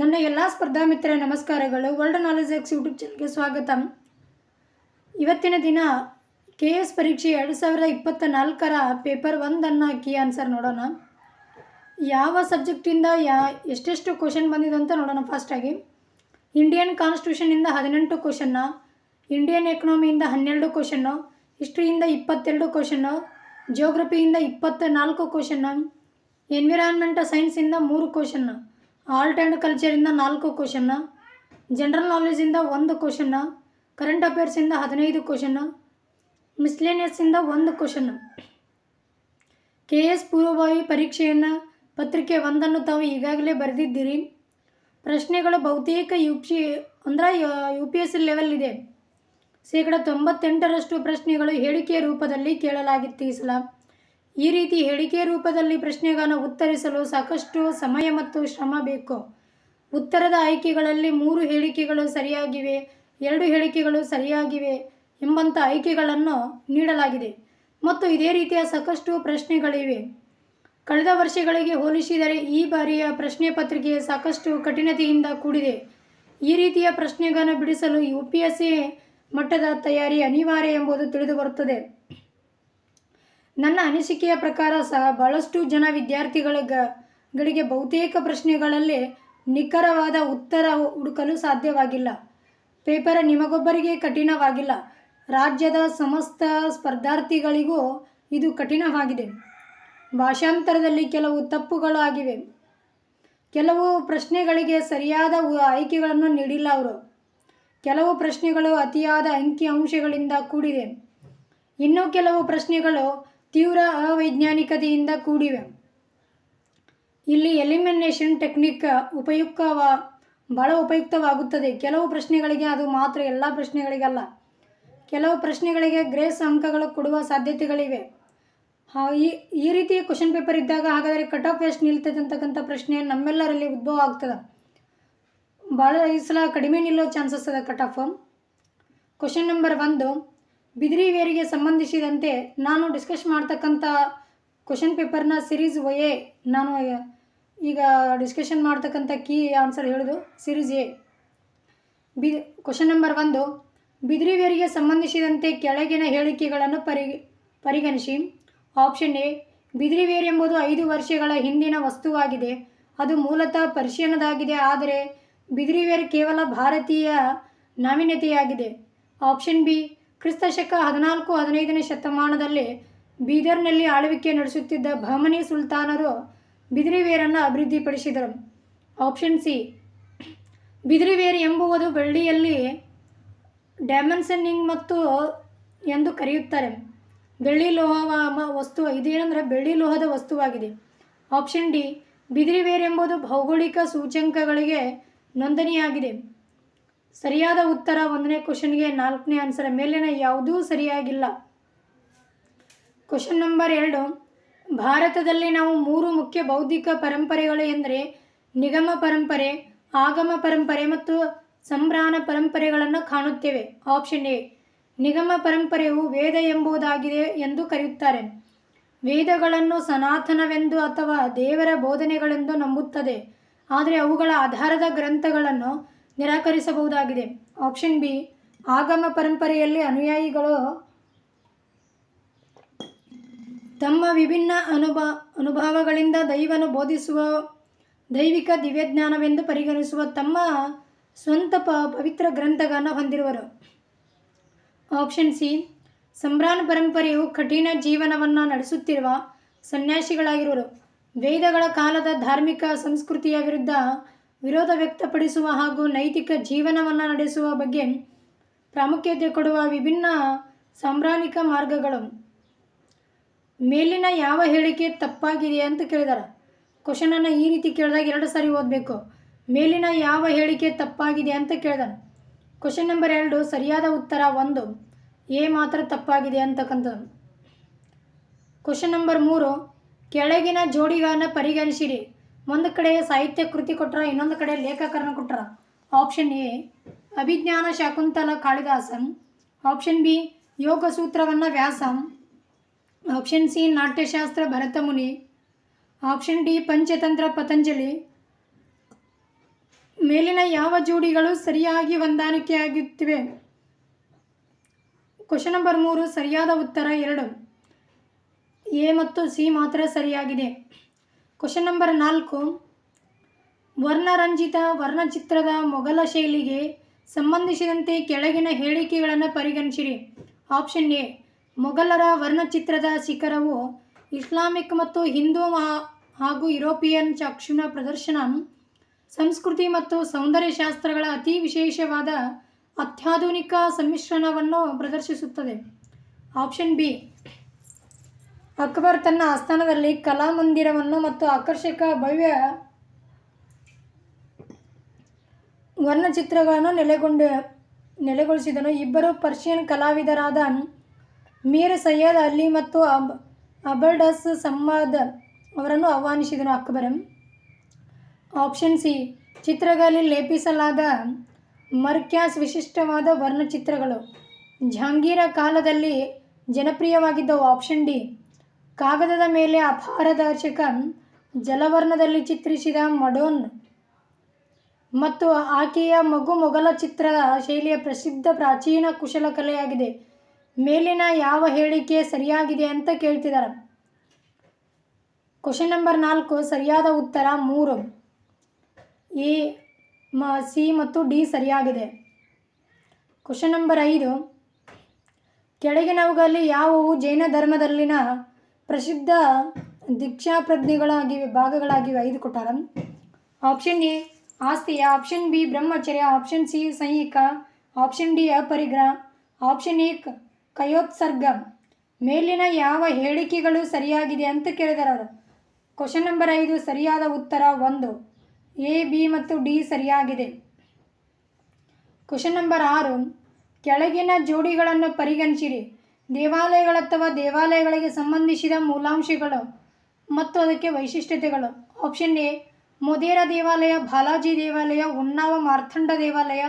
ನನ್ನ ಎಲ್ಲ ಸ್ಪರ್ಧಾ ಮಿತ್ರ ನಮಸ್ಕಾರಗಳು ವರ್ಲ್ಡ್ ನಾಲೆಜ್ ಎಕ್ಸ್ ಯೂಟ್ಯೂಬ್ ಚಾನಲ್ಗೆ ಸ್ವಾಗತ. ಇವತ್ತಿನ ದಿನ ಕೆ ಎಸ್ ಪರೀಕ್ಷೆ ಎರಡು ಸಾವಿರದ ಇಪ್ಪತ್ತ ನಾಲ್ಕರ ಪೇಪರ್ ಒಂದನ್ನು ಕೀ ಆನ್ಸರ್ ನೋಡೋಣ. ಯಾವ ಸಬ್ಜೆಕ್ಟಿಂದ ಯಾ, ಎಷ್ಟೆಷ್ಟು ಕ್ವಶನ್ ಬಂದಿದೆ ಅಂತ ನೋಡೋಣ ಫಸ್ಟಾಗಿ ಇಂಡಿಯನ್ ಕಾನ್ಸ್ಟಿಟ್ಯೂಷನಿಂದ ಹದಿನೆಂಟು ಕ್ವಶನ್ನ ಇಂಡಿಯನ್ ಎಕನಾಮಿಯಿಂದ ಹನ್ನೆರಡು ಕ್ವಶನ್ನು ಹಿಸ್ಟ್ರಿಯಿಂದ ಇಪ್ಪತ್ತೆರಡು ಕ್ವಶನ್ನು ಜೋಗ್ರಫಿಯಿಂದ ಇಪ್ಪತ್ತ ನಾಲ್ಕು ಕ್ವಶನ್ನು ಎನ್ವಿರಾನ್ಮೆಂಟ್ ಸೈನ್ಸಿಂದ ಮೂರು ಕ್ವಶನ್ನ ಆರ್ಟ್ ಆ್ಯಂಡ್ ಕಲ್ಚರಿಂದ ನಾಲ್ಕು ಕ್ವಶನ್ನ ಜನರಲ್ ನಾಲೆಜಿಂದ ಒಂದು ಕ್ವಶನ್ನ ಕರೆಂಟ್ ಅಫೇರ್ಸಿಂದ ಹದಿನೈದು ಕ್ವಶನ್ನು ಮಿಸ್ಲೇನಿಯಸ್ಸಿಂದ ಒಂದು ಕ್ವಶನ್ನು ಕೆ ಎಸ್ ಪೂರ್ವಭಾವಿ ಪರೀಕ್ಷೆಯನ್ನು ಪತ್ರಿಕೆ ಒಂದನ್ನು ತಾವು ಈಗಾಗಲೇ ಬರೆದಿದ್ದೀರಿ. ಪ್ರಶ್ನೆಗಳು ಬಹುತೇಕ ಯು ಪಿ ಅಂದರೆ U P S C level ಇದೆ. ಶೇಕಡ ತೊಂಬತ್ತೆಂಟರಷ್ಟು ಪ್ರಶ್ನೆಗಳು ಹೇಳಿಕೆಯ ರೂಪದಲ್ಲಿ ಕೇಳಲಾಗಿತ್ತು ಈ ಸಲ ಈ ರೀತಿ ಹೇಳಿಕೆ ರೂಪದಲ್ಲಿ ಪ್ರಶ್ನೆಗಳನ್ನು ಉತ್ತರಿಸಲು ಸಾಕಷ್ಟು ಸಮಯ ಮತ್ತು ಶ್ರಮ ಬೇಕು. ಉತ್ತರದ ಆಯ್ಕೆಗಳಲ್ಲಿ ಮೂರು ಹೇಳಿಕೆಗಳು ಸರಿಯಾಗಿವೆ, ಎರಡು ಹೇಳಿಕೆಗಳು ಸರಿಯಾಗಿವೆ ಎಂಬಂಥ ಆಯ್ಕೆಗಳನ್ನು ನೀಡಲಾಗಿದೆ ಮತ್ತು ಇದೇ ರೀತಿಯ ಸಾಕಷ್ಟು ಪ್ರಶ್ನೆಗಳಿವೆ. ಕಳೆದ ವರ್ಷಗಳಿಗೆ ಹೋಲಿಸಿದರೆ ಈ ಬಾರಿಯ ಪ್ರಶ್ನೆ ಪತ್ರಿಕೆ ಸಾಕಷ್ಟು ಕಠಿಣತೆಯಿಂದ ಕೂಡಿದೆ. ಈ ರೀತಿಯ ಪ್ರಶ್ನೆಗಳನ್ನು ಬಿಡಿಸಲು ಯು ಪಿ ಎಸ್ ಸಿ ಮಟ್ಟದ ತಯಾರಿ ಅನಿವಾರ್ಯ ಎಂಬುದು ತಿಳಿದು ಬರುತ್ತದೆ ನನ್ನ ಅನಿಸಿಕೆಯ ಪ್ರಕಾರ ಸಹ ಬಹಳಷ್ಟು ಜನ ವಿದ್ಯಾರ್ಥಿಗಳಿಗೆ, ಗಳಿಗೆ ಬಹುತೇಕ ಪ್ರಶ್ನೆಗಳಲ್ಲಿ ನಿಖರವಾದ ಉತ್ತರ ಹುಡುಕಲು ಸಾಧ್ಯವಾಗಿಲ್ಲ. ಪೇಪರ್ ನಿಮಗೊಬ್ಬರಿಗೆ ಕಠಿಣವಾಗಿಲ್ಲ. ರಾಜ್ಯದ ಸಮಸ್ತ ಸ್ಪರ್ಧಾರ್ಥಿಗಳಿಗೂ ಇದು ಕಠಿಣವಾಗಿದೆ. ಭಾಷಾಂತರದಲ್ಲಿ ಕೆಲವು ತಪ್ಪುಗಳು ಆಗಿವೆ. ಕೆಲವು ಪ್ರಶ್ನೆಗಳಿಗೆ ಸರಿಯಾದ ಆಯ್ಕೆಗಳನ್ನು ನೀಡಿಲ್ಲ ಅವರು. ಕೆಲವು ಪ್ರಶ್ನೆಗಳು ಅತಿಯಾದ ಅಂಕಿ ಅಂಶಗಳಿಂದ ಕೂಡಿದೆ. ಇನ್ನೂ ಕೆಲವು ಪ್ರಶ್ನೆಗಳು ತೀವ್ರ ಅವೈಜ್ಞಾನಿಕತೆಯಿಂದ ಕೂಡಿವೆ. ಇಲ್ಲಿ ಎಲಿಮಿನೇಷನ್ ಟೆಕ್ನಿಕ್ ಉಪಯುಕ್ತವ, ಬಹಳ ಉಪಯುಕ್ತವಾಗುತ್ತದೆ. ಕೆಲವು ಪ್ರಶ್ನೆಗಳಿಗೆ ಅದು ಮಾತ್ರ ಎಲ್ಲ ಪ್ರಶ್ನೆಗಳಿಗಲ್ಲ. ಕೆಲವು ಪ್ರಶ್ನೆಗಳಿಗೆ ಗ್ರೇಸ್ ಅಂಕಗಳು ಕೊಡುವ ಸಾಧ್ಯತೆಗಳಿವೆ. ಈ ಈ ರೀತಿ ಕ್ವಶನ್ ಪೇಪರ್ ಇದ್ದಾಗ ಹಾಗಾದರೆ ಕಟ್ ಆಫ್ ಎಷ್ಟು ನಿಲ್ತದೆ ಅಂತಕ್ಕಂಥ ಪ್ರಶ್ನೆ ನಮ್ಮೆಲ್ಲರಲ್ಲಿ ಉದ್ಭವ ಆಗ್ತದೆ. ಭಾಳ ಈ ಸಲ ಕಡಿಮೆ ನಿಲ್ಲೋ ಚಾನ್ಸಸ್ ಅದ ಕಟ್ ಆಫ್ ಕ್ವಶನ್ ನಂಬರ್ ಒಂದು ಬಿದಿರಿ ವೇರಿಗೆ ಸಂಬಂಧಿಸಿದಂತೆ ನಾನು ಡಿಸ್ಕಸ್ ಮಾಡ್ತಕ್ಕಂಥ ಕ್ವಶನ್ ಪೇಪರ್ನ ಸಿರೀಸ್ ಎ ನಾನು ಈಗ ಡಿಸ್ಕಷನ್ ಮಾಡ್ತಕ್ಕಂಥ ಕೀ ಆನ್ಸರ್ ಹೇಳೋದು series A B question number ಒಂದು. ಬಿದಿರಿವೇರಿಗೆ ಸಂಬಂಧಿಸಿದಂತೆ ಕೆಳಗಿನ ಹೇಳಿಕೆಗಳನ್ನು ಪರಿ, ಪರಿಗಣಿಸಿ. ಆಪ್ಷನ್ ಎ ಬಿದಿರಿ ವೇರ್ ಎಂಬುದು ಐದು ವರ್ಷಗಳ ಹಿಂದಿನ ವಸ್ತುವಾಗಿದೆ. ಅದು ಮೂಲತಃ ಪರ್ಷಿಯನದಾಗಿದೆ ಆದರೆ ಬಿದಿರಿ ವೇರ್ ಕೇವಲ ಭಾರತೀಯ ನಾವೀನ್ಯತೆಯಾಗಿದೆ. ಆಪ್ಷನ್ ಬಿ ಕ್ರಿಸ್ತ ಶಕ ಹದಿನಾಲ್ಕು ಹದಿನೈದನೇ ಶತಮಾನದಲ್ಲಿ ಬೀದರ್ನಲ್ಲಿ ಆಳ್ವಿಕೆ ನಡೆಸುತ್ತಿದ್ದ ಭಾಮನಿ ಸುಲ್ತಾನರು ಬಿದಿರಿವೇರನ್ನು ಅಭಿವೃದ್ಧಿಪಡಿಸಿದರು. ಆಪ್ಷನ್ ಸಿ ಬಿದಿರಿ ವೇರ್ ಎಂಬುವುದು ಬೆಳ್ಳಿಯಲ್ಲಿ ಡ್ಯಾಮನ್ಸನ್ನಿಂಗ್ ಮತ್ತು ಎಂದು ಕರೆಯುತ್ತಾರೆ. ಬೆಳ್ಳಿ ಲೋಹ ವಸ್ತು, ಇದೇನೆಂದರೆ ಬೆಳ್ಳಿ ಲೋಹದ ವಸ್ತುವಾಗಿದೆ. ಆಪ್ಷನ್ ಡಿ ಬಿದಿರಿ ವೇರ್ ಎಂಬುದು ಭೌಗೋಳಿಕ ಸೂಚ್ಯಂಕಗಳಿಗೆ ನೋಂದಣಿಯಾಗಿದೆ. ಸರಿಯಾದ ಉತ್ತರ ಒಂದನೇ ಕ್ವಶನ್ಗೆ ನಾಲ್ಕನೇ ಆನ್ಸರ್ ಮೇಲಿನ ಯಾವುದೂ ಸರಿಯಾಗಿಲ್ಲ. ಕ್ವಶನ್ ನಂಬರ್ ಎರಡು, ಭಾರತದಲ್ಲಿ ನಾವು ಮೂರು ಮುಖ್ಯ ಬೌದ್ಧಿಕ ಪರಂಪರೆಗಳು ಎಂದರೆ ನಿಗಮ ಪರಂಪರೆ, ಆಗಮ ಪರಂಪರೆ ಮತ್ತು ಸಂಭ್ರಾನ ಪರಂಪರೆಗಳನ್ನು ಕಾಣುತ್ತೇವೆ. ಆಪ್ಷನ್ ಎ, ನಿಗಮ ಪರಂಪರೆಯು ವೇದ ಎಂಬುದಾಗಿದೆ ಎಂದು ಕರೆಯುತ್ತಾರೆ. ವೇದಗಳನ್ನು ಸನಾತನವೆಂದು ಅಥವಾ ದೇವರ ಬೋಧನೆಗಳೆಂದು ನಂಬುತ್ತದೆ. ಆದರೆ ಅವುಗಳ ಆಧಾರದ ಗ್ರಂಥಗಳನ್ನು ನಿರಾಕರಿಸಬಹುದಾಗಿದೆ. ಆಪ್ಷನ್ ಬಿ, ಆಗಮ ಪರಂಪರೆಯಲ್ಲಿ ಅನುಯಾಯಿಗಳು ತಮ್ಮ ವಿಭಿನ್ನ ಅನುಭ, ಅನುಭವಗಳಿಂದ ದೈವನು ಬೋಧಿಸುವ ದೈವಿಕ ದಿವ್ಯಜ್ಞಾನವೆಂದು ಪರಿಗಣಿಸುವ ತಮ್ಮ ಸ್ವಂತ ಪ, ಪವಿತ್ರ ಗ್ರಂಥಗಳನ್ನು ಹೊಂದಿರುವರು. ಆಪ್ಷನ್ ಸಿ ಸಂಭ್ರಾನ್ ಪರಂಪರೆಯು ಕಠಿಣ ಜೀವನವನ್ನು ನಡೆಸುತ್ತಿರುವ ಸನ್ಯಾಸಿಗಳಾಗಿರುವರು. ವೇದಗಳ ಕಾಲದ ಧಾರ್ಮಿಕ ಸಂಸ್ಕೃತಿಯ ವಿರುದ್ಧ ವಿರೋಧ ವ್ಯಕ್ತಪಡಿಸುವ ಹಾಗೂ ನೈತಿಕ ಜೀವನವನ್ನು ನಡೆಸುವ ಬಗ್ಗೆ ಪ್ರಾಮುಖ್ಯತೆ ಕೊಡುವ ವಿಭಿನ್ನ ಸಾಂಬ್ರಾಣಿಕ ಮಾರ್ಗಗಳು. ಮೇಲಿನ ಯಾವ ಹೇಳಿಕೆ ತಪ್ಪಾಗಿದೆ ಅಂತ ಕೇಳಿದಾರೆ. ಕ್ವಶನನ್ನು ಈ ರೀತಿ ಕೇಳಿದಾಗ ಎರಡು ಸಾರಿ ಓದಬೇಕು. ಮೇಲಿನ ಯಾವ ಹೇಳಿಕೆ ತಪ್ಪಾಗಿದೆ ಅಂತ ಕೇಳಿದಾನೆ ಕ್ವಶನ್ ನಂಬರ್ ಎರಡು ಸರಿಯಾದ ಉತ್ತರ ಒಂದು. ಎ ಮಾತ್ರ ತಪ್ಪಾಗಿದೆ ಅಂತಕ್ಕಂಥದ್ದು. ಕ್ವಶನ್ ನಂಬರ್ ಮೂರು, ಕೆಳಗಿನ ಜೋಡಿಗಳನ್ನು ಪರಿಗಣಿಸಿರಿ. ಒಂದು ಕಡೆ ಸಾಹಿತ್ಯ ಕೃತಿ ಕೊಟ್ಟರ ಇನ್ನೊಂದು ಕಡೆ ಲೇಖಕರನ್ನು ಕೊಟ್ಟರ ಆಪ್ಷನ್ ಎ, ಅಭಿಜ್ಞಾನ ಶಾಕುಂತಲ ಕಾಳಿದಾಸನ್. ಆಪ್ಷನ್ ಬಿ ಯೋಗ ಸೂತ್ರವನ್ನು ವ್ಯಾಸಂ. Option C, Natyashastra Bharatamuni. Option D, Panchatantra Patanjali. ಮೇಲಿನ ಯಾವ ಜೋಡಿಗಳು ಸರಿಯಾಗಿ ಹೊಂದಾಣಿಕೆಯಾಗುತ್ತಿವೆ? ಕ್ವಶನ್ ನಂಬರ್ ಮೂರು, ಸರಿಯಾದ ಉತ್ತರ ಎರಡು. ಎ ಮತ್ತು ಸಿ ಮಾತ್ರ ಸರಿಯಾಗಿದೆ. ಕ್ವಶನ್ ನಂಬರ್ ನಾಲ್ಕು. ವರ್ಣರಂಜಿತ ವರ್ಣಚಿತ್ರದ ಮೊಘಲ ಶೈಲಿಗೆ ಸಂಬಂಧಿಸಿದಂತೆ ಕೆಳಗಿನ ಹೇಳಿಕೆಗಳನ್ನು ಪರಿಗಣಿಸಿರಿ. ಆಪ್ಷನ್ ಎ ಮೊಘಲರ ವರ್ಣಚಿತ್ರದ ಶಿಖರವು ಇಸ್ಲಾಮಿಕ್ ಮತ್ತು ಹಿಂದೂ ಹಾಗೂ ಯುರೋಪಿಯನ್ ಚಕ್ಷುನ ಪ್ರದರ್ಶನ, ಸಂಸ್ಕೃತಿ ಮತ್ತು ಸೌಂದರ್ಯಶಾಸ್ತ್ರಗಳ ಅತಿ ವಿಶೇಷವಾದ ಅತ್ಯಾಧುನಿಕ ಸಮ್ಮಿಶ್ರಣವನ್ನು ಪ್ರದರ್ಶಿಸುತ್ತದೆ. ಆಪ್ಷನ್ ಬಿ ಅಕ್ಬರ್ ತನ್ನ ಆಸ್ಥಾನದಲ್ಲಿ ಕಲಾಮಂದಿರವನ್ನು ಮತ್ತು ಆಕರ್ಷಕ ಭವ್ಯ ವರ್ಣಚಿತ್ರಗಳನ್ನು ನೆಲೆಗೊಂಡ, ನೆಲೆಗೊಳಿಸಿದನು. ಇಬ್ಬರು ಪರ್ಷಿಯನ್ ಕಲಾವಿದರಾದ ಮೀರ್ ಸೈಯದ್ ಅಲಿ ಮತ್ತು ಅಬ್, ಅಬಲ್ಡಸ್ ಸಮ್ಮದ್ ಅವರನ್ನು ಆಹ್ವಾನಿಸಿದನು. ಅಕ್ಬರ್, ಆಪ್ಷನ್ ಸಿ, ಚಿತ್ರಗಳಲ್ಲಿ ಲೇಪಿಸಲಾದ ಮರ್ಕ್ಯಾಸ್ ವಿಶಿಷ್ಟವಾದ ವರ್ಣಚಿತ್ರಗಳು. ಜಹಾಂಗೀರ ಕಾಲದಲ್ಲಿ ಜನಪ್ರಿಯವಾಗಿದ್ದವು. ಆಪ್ಷನ್ ಡಿ ಕಾಗದದ ಮೇಲೆ ಅಪಾರದರ್ಶಕ ಜಲವರ್ಣದಲ್ಲಿ ಚಿತ್ರಿಸಿದ ಮಡೋನ್ ಮತ್ತು ಆಕೆಯ ಮಗು ಮೊಘಲ ಚಿತ್ರದ ಶೈಲಿಯ ಪ್ರಸಿದ್ಧ ಪ್ರಾಚೀನ ಕುಶಲಕಲೆಯಾಗಿದೆ ಮೇಲಿನ ಯಾವ ಹೇಳಿಕೆ ಸರಿಯಾಗಿದೆ ಅಂತ ಕೇಳ್ತಿದ್ದಾರೆ ಕ್ವಶನ್ ನಂಬರ್ ನಾಲ್ಕು, ಸರಿಯಾದ ಉತ್ತರ ಮೂರು. ಎ, ಮ, ಸಿ ಮತ್ತು ಡಿ ಸರಿಯಾಗಿದೆ. ಕ್ವಶನ್ ನಂಬರ್ ಐದು. ಕೆಳಗಿನವುಗಳಲ್ಲಿ ಯಾವುವು ಜೈನ ಧರ್ಮದಲ್ಲಿನ ಪ್ರಸಿದ್ಧ ದೀಕ್ಷಾಪ್ರಜ್ಞೆಗಳಾಗಿವೆ, ಭಾಗಗಳಾಗಿವೆ, ಐದು ಕೊಟ್ಟಾರ ಆಪ್ಷನ್ ಎ, ಆಸ್ತಿಯ. ಆಪ್ಷನ್ ಬಿ, ಬ್ರಹ್ಮಚರ್ಯ. ಆಪ್ಷನ್ ಸಿ, ಸಂಹಿಕ. ಆಪ್ಷನ್ ಡಿ, ಅಪರಿಗ್ರಹ. ಆಪ್ಷನ್ ಎ ಕಯೋತ್ಸರ್ಗ. ಮೇಲಿನ ಯಾವ ಹೇಳಿಕೆಗಳು ಸರಿಯಾಗಿದೆ ಅಂತ ಕೇಳಿದಾರೆ ಅವರು. ಕ್ವಶನ್ ನಂಬರ್ ಐದು, ಸರಿಯಾದ ಉತ್ತರ ಒಂದು. ಎ, ಬಿ ಮತ್ತು ಡಿ ಸರಿಯಾಗಿದೆ. ಕ್ವಶನ್ ನಂಬರ್ ಆರು, ಕೆಳಗಿನ ಜೋಡಿಗಳನ್ನು ಪರಿಗಣಿಸಿರಿ. ದೇವಾಲಯಗಳು ಅಥವಾ ದೇವಾಲಯಗಳಿಗೆ ಸಂಬಂಧಿಸಿದ ಮೂಲಾಂಶಗಳು ಮತ್ತು ಅದಕ್ಕೆ ವೈಶಿಷ್ಟ್ಯತೆಗಳು. ಆಪ್ಷನ್ ಎ ಮೊದೇರ ದೇವಾಲಯ, ಬಾಲಾಜಿ ದೇವಾಲಯ ಉನ್ನಾವ ಮಾರ್ಥಂಡ ದೇವಾಲಯ,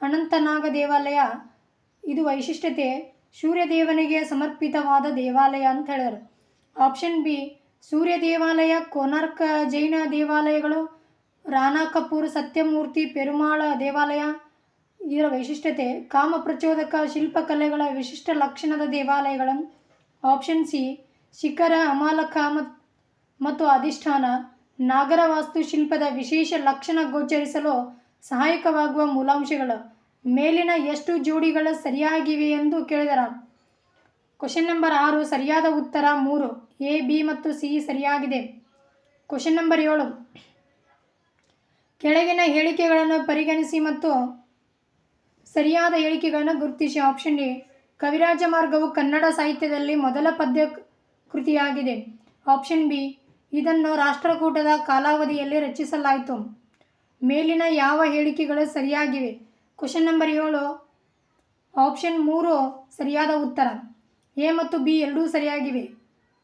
ಅನಂತನಾಗ ದೇವಾಲಯ. ಇದು ವೈಶಿಷ್ಟ್ಯತೆ, ಸೂರ್ಯದೇವನಿಗೆ ಸಮರ್ಪಿತವಾದ ದೇವಾಲಯ ಅಂತ ಹೇಳಿದರು ಆಪ್ಷನ್ ಬಿ ಸೂರ್ಯ ದೇವಾಲಯ ಕೋನಾರ್ಕ ಜೈನ ದೇವಾಲಯಗಳು, ರಾಣಾ ಕಪೂರ್ ಸತ್ಯಮೂರ್ತಿ ಪೆರುಮಾಳ ದೇವಾಲಯ ಇದರ ವೈಶಿಷ್ಟ್ಯತೆ ಕಾಮ ಪ್ರಚೋದಕ ಶಿಲ್ಪಕಲೆಗಳ ವಿಶಿಷ್ಟ ಲಕ್ಷಣದ ದೇವಾಲಯಗಳು. ಆಪ್ಷನ್ ಸಿ, ಶಿಖರ ಅಮಾಲಕಾಮ ಮತ್- ಮತ್ತು ಅಧಿಷ್ಠಾನ. ನಾಗರ ವಾಸ್ತುಶಿಲ್ಪದ ವಿಶೇಷ ಲಕ್ಷಣ ಗೋಚರಿಸಲು ಸಹಾಯಕವಾಗುವ ಮೂಲಾಂಶಗಳು. ಮೇಲಿನ ಎಷ್ಟು ಜೋಡಿಗಳು ಸರಿಯಾಗಿವೆ ಎಂದು ಕೇಳಿದರ. ಕ್ವಶನ್ ನಂಬರ್ ಆರು, ಸರಿಯಾದ ಉತ್ತರ ಮೂರು. ಎ, ಬಿ ಮತ್ತು ಸಿ ಸರಿಯಾಗಿದೆ. ಕ್ವಶನ್ ನಂಬರ್ ಏಳು. ಕೆಳಗಿನ ಹೇಳಿಕೆಗಳನ್ನು ಪರಿಗಣಿಸಿ ಮತ್ತು ಸರಿಯಾದ ಹೇಳಿಕೆಗಳನ್ನು ಗುರುತಿಸಿ. ಆಪ್ಷನ್ ಎ, ಕವಿರಾಜ ಮಾರ್ಗವು ಕನ್ನಡ ಸಾಹಿತ್ಯದಲ್ಲಿ ಮೊದಲ ಪದ್ಯ ಕೃತಿಯಾಗಿದೆ. ಆಪ್ಷನ್ ಬಿ, ಇದನ್ನು ರಾಷ್ಟ್ರಕೂಟದ ಕಾಲಾವಧಿಯಲ್ಲಿ ರಚಿಸಲಾಯಿತು. ಮೇಲಿನ ಯಾವ ಹೇಳಿಕೆಗಳು ಸರಿಯಾಗಿವೆ? ಕ್ವಶನ್ ನಂಬರ್ ಏಳು. ಆಪ್ಷನ್ ಮೂರು, ಸರಿಯಾದ ಉತ್ತರ. ಎ ಮತ್ತು ಬಿ ಎರಡೂ ಸರಿಯಾಗಿವೆ.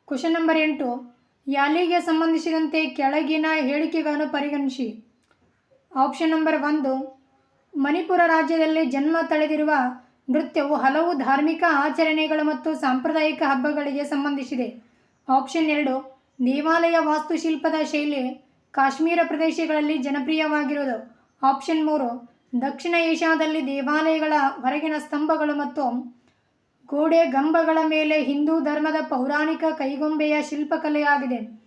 ಕ್ವಶನ್ ನಂಬರ್ ಎಂಟು, ಯಾಲಿಗೆ ಸಂಬಂಧಿಸಿದಂತೆ ಕೆಳಗಿನ ಹೇಳಿಕೆಗಳನ್ನು ಪರಿಗಣಿಸಿ. ಆಪ್ಷನ್ ನಂಬರ್ ಒಂದು ಮಣಿಪುರ ರಾಜ್ಯದಲ್ಲಿ ಜನ್ಮ ತಳೆದಿರುವ ನೃತ್ಯವು ಹಲವು ಧಾರ್ಮಿಕ ಆಚರಣೆಗಳು ಮತ್ತು ಸಾಂಪ್ರದಾಯಿಕ ಹಬ್ಬಗಳಿಗೆ ಸಂಬಂಧಿಸಿದೆ. ಆಪ್ಷನ್ ಎರಡು, ದೇವಾಲಯ ವಾಸ್ತುಶಿಲ್ಪದ ಶೈಲಿ ಕಾಶ್ಮೀರ ಪ್ರದೇಶಗಳಲ್ಲಿ ಜನಪ್ರಿಯವಾಗಿರುವುದು. ಆಪ್ಷನ್ ಮೂರು, ದಕ್ಷಿಣ ಏಷ್ಯಾದಲ್ಲಿ ದೇವಾಲಯಗಳ ಹೊರಗಿನ ಸ್ತಂಭಗಳು ಮತ್ತು ಗೋಡೆ ಗಂಬಗಳ ಮೇಲೆ ಹಿಂದೂ ಧರ್ಮದ ಪೌರಾಣಿಕ ಕೈಗೊಂಬೆಯ ಶಿಲ್ಪಕಲೆಯಾಗಿದೆ.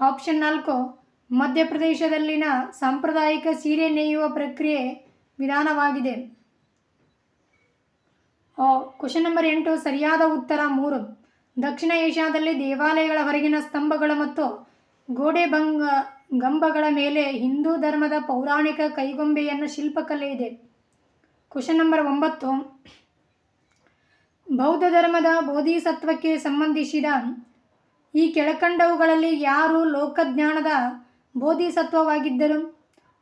ಆಪ್ಷನ್ ನಾಲ್ಕು, ಮಧ್ಯಪ್ರದೇಶದಲ್ಲಿನ ಸಾಂಪ್ರದಾಯಿಕ ಸೀರೆ ನೇಯುವ ಪ್ರಕ್ರಿಯೆ ವಿಧಾನವಾಗಿದೆ. ಕ್ವಶನ್ ನಂಬರ್ ಎಂಟು, ಸರಿಯಾದ ಉತ್ತರ ಮೂರು. ದಕ್ಷಿಣ ಏಷ್ಯಾದಲ್ಲಿ ದೇವಾಲಯಗಳ ಹೊರಗಿನ ಸ್ತಂಭಗಳು ಮತ್ತು ಗೋಡೆ ಬಂಗ ಗಂಬಗಳ ಮೇಲೆ ಹಿಂದೂ ಧರ್ಮದ ಪೌರಾಣಿಕ ಕೈಗೊಂಬೆಯನ್ನು ಶಿಲ್ಪಕಲೆ ಇದೆ. ಕ್ವಶನ್ ನಂಬರ್ ಒಂಬತ್ತು. ಬೌದ್ಧ ಧರ್ಮದ ಬೋಧಿಸತ್ವಕ್ಕೆ ಸಂಬಂಧಿಸಿದ ಈ ಕೆಳಕಂಡವುಗಳಲ್ಲಿ ಯಾರು ಲೋಕಜ್ಞಾನದ ಬೋಧಿಸತ್ವವಾಗಿದ್ದರು?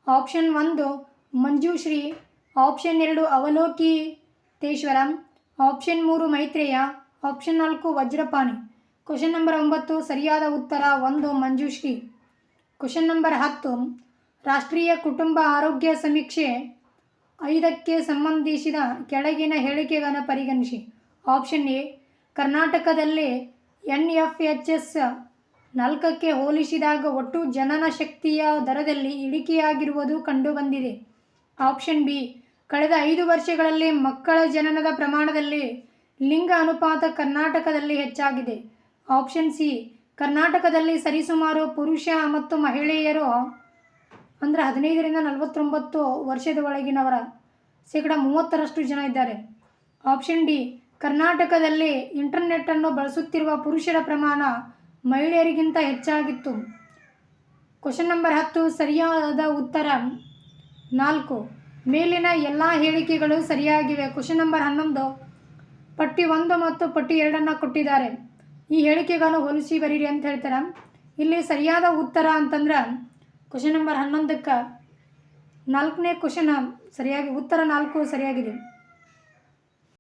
ಆಪ್ಷನ್ ಒಂದು ಮಂಜುಶ್ರೀ ಆಪ್ಷನ್ ಎರಡು ಅವಲೋಕಿತೇಶ್ವರಂ ಆಪ್ಷನ್ ಮೂರು ಮೈತ್ರೇಯ ಆಪ್ಷನ್ ನಾಲ್ಕು ವಜ್ರಪಾಣಿ. ಕ್ವಶನ್ ನಂಬರ್ ಒಂಬತ್ತು ಸರಿಯಾದ ಉತ್ತರ ಒಂದು ಮಂಜುಶ್ರೀ. ಕ್ವಶನ್ ನಂಬರ್ ಹತ್ತು, ರಾಷ್ಟ್ರೀಯ ಕುಟುಂಬ ಆರೋಗ್ಯ ಸಮೀಕ್ಷೆ ಐದಕ್ಕೆ ಸಂಬಂಧಿಸಿದ ಕೆಳಗಿನ ಹೇಳಿಕೆಗಳನ್ನು ಪರಿಗಣಿಸಿ. ಆಪ್ಷನ್ ಎ, ಕರ್ನಾಟಕದಲ್ಲಿ ಎನ್ ಎಫ್ ಎಚ್ ಎಸ್ ನಾಲ್ಕಕ್ಕೆ ಹೋಲಿಸಿದಾಗ ಒಟ್ಟು ಜನನ ಶಕ್ತಿಯ ದರದಲ್ಲಿ ಇಳಿಕೆಯಾಗಿರುವುದು ಕಂಡುಬಂದಿದೆ. ಆಪ್ಷನ್ ಬಿ, ಕಳೆದ ಐದು ವರ್ಷಗಳಲ್ಲಿ ಮಕ್ಕಳ ಜನನದ ಪ್ರಮಾಣದಲ್ಲಿ ಲಿಂಗ ಅನುಪಾತ ಕರ್ನಾಟಕದಲ್ಲಿ ಹೆಚ್ಚಾಗಿದೆ. ಆಪ್ಷನ್ ಸಿ, ಕರ್ನಾಟಕದಲ್ಲಿ ಸರಿಸುಮಾರು ಪುರುಷ ಮತ್ತು ಮಹಿಳೆಯರು ಅಂದರೆ ಹದಿನೈದರಿಂದ ನಲವತ್ತೊಂಬತ್ತು ವರ್ಷದ ಒಳಗಿನವರ ಶೇಕಡ ಮೂವತ್ತರಷ್ಟು ಜನ ಇದ್ದಾರೆ. ಆಪ್ಷನ್ ಡಿ, ಕರ್ನಾಟಕದಲ್ಲಿ ಇಂಟರ್ನೆಟ್ಟನ್ನು ಬಳಸುತ್ತಿರುವ ಪುರುಷರ ಪ್ರಮಾಣ ಮಹಿಳೆಯರಿಗಿಂತ ಹೆಚ್ಚಾಗಿತ್ತು. ಕ್ವಶನ್ ನಂಬರ್ ಹತ್ತು, ಸರಿಯಾದ ಉತ್ತರ ನಾಲ್ಕು. ಮೇಲಿನ ಎಲ್ಲ ಹೇಳಿಕೆಗಳು ಸರಿಯಾಗಿವೆ. ಕ್ವಶನ್ ನಂಬರ್ ಹನ್ನೊಂದು. ಪಟ್ಟಿ ಒಂದು ಮತ್ತು ಪಟ್ಟಿ ಎರಡನ್ನು ಕೊಟ್ಟಿದ್ದಾರೆ. ಈ ಹೇಳಿಕೆಗಳನ್ನು ಹೋಲಿಸಿ ಬರೀರಿ ಅಂತ ಹೇಳ್ತಾರೆ ಇಲ್ಲಿ ಸರಿಯಾದ ಉತ್ತರ ಅಂತಂದ್ರೆ ಕ್ವಶನ್ ನಂಬರ್ ಹನ್ನೊಂದಕ್ಕೆ ನಾಲ್ಕನೇ ಕ್ವಶನ್ ಸರಿಯಾಗಿ ಉತ್ತರ ನಾಲ್ಕು ಸರಿಯಾಗಿದೆ.